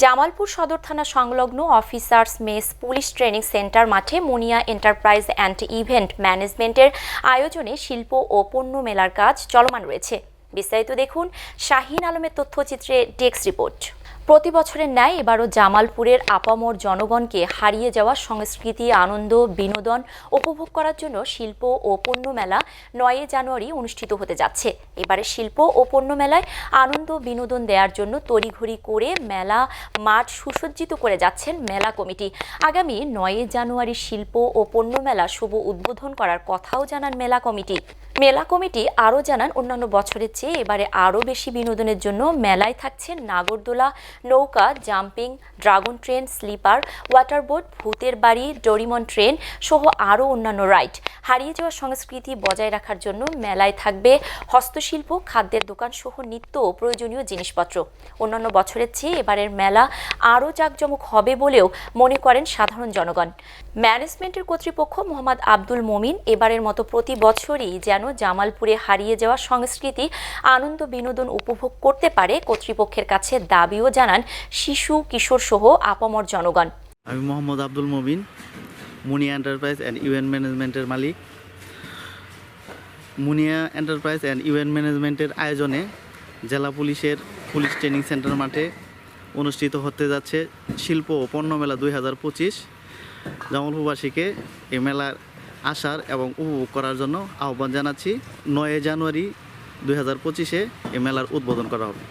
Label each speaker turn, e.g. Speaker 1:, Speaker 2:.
Speaker 1: জামালপুর সদর থানা সংলগ্ন officers mess police training centre মাঠে মুনিয়া এন্টারপ্রাইজ অ্যান্ড ইভেন্ট ম্যানেজমেন্টের আয়োজনে শিল্প ও পণ্য মেলার কাজ চলমান রয়েছে। বিস্তারিত দেখুন শাহিন আলমের তথ্যচিত্রে ডেস্ক রিপোর্ট। প্রতি বছরের ন্যায় এবারও জামালপুরের আপামর জনগণকে হারিয়ে যাওয়া সংস্কৃতি, আনন্দ, বিনোদন উপভোগ করার জন্য শিল্প ও পণ্য মেলা নয় জানুয়ারি অনুষ্ঠিত হতে যাচ্ছে। এবারে শিল্প ও পণ্য মেলায় আনন্দ, বিনোদন দেওয়ার জন্য তড়িঘড়ি করে মেলা মাঠ সুসজ্জিত করে যাচ্ছেন মেলা কমিটি। আগামী নয় জানুয়ারি শিল্প ও পণ্য মেলা শুভ উদ্বোধন করার কথাও জানান মেলা কমিটি। মেলা কমিটি আরও জানান, অন্যান্য বছরের চেয়ে এবারে আরও বেশি বিনোদনের জন্য মেলায় থাকছে নাগরদোলা নৌকা, jumping, dragon train, slipper, water boat, ভূতের বাড়ি, ডোরিমন ট্রেন সহ আরও অন্যান্য রাইড। হারিয়ে যাওয়া সংস্কৃতি বজায় রাখার জন্য মেলায় থাকবে হস্তশিল্প, খাদ্যের দোকান সহ নিত্য প্রয়োজনীয় জিনিসপত্র। অন্যান্য বছরের চেয়ে এবারের মেলা আরও জাঁকজমক হবে বলেও মনে করেন সাধারণ জনগণ। ম্যানেজমেন্টের কর্তৃপক্ষ মোহাম্মদ আব্দুল মমিন এবারের মতো প্রতি বছরই যেন জামালপুরে হারিয়ে যাওয়া সংস্কৃতি আনন্দ বিনোদন উপভোগ করতে পারে কর্তৃপক্ষের কাছে দাবিও জানান শিশু, কিশোর সহ আপামর জনগণ।
Speaker 2: আমি Mohammad Abdul Mobin Muniya enterprise and event ম্যানেজমেন্টের মালিক। মুনিয়া এন্টারপ্রাইজ অ্যান্ড ইভেন্ট ম্যানেজমেন্টের আয়োজনে জেলা পুলিশের পুলিশ ট্রেনিং সেন্টার মাঠে অনুষ্ঠিত হতে যাচ্ছে শিল্প ও পণ্য মেলা দুই হাজার পঁচিশ। জামালপুরবাসীকে এই মেলার আসার এবং উপভোগ করার জন্য আহ্বান জানাচ্ছি। নয় জানুয়ারি দুই হাজার পঁচিশে এই মেলার উদ্বোধন করা হবে।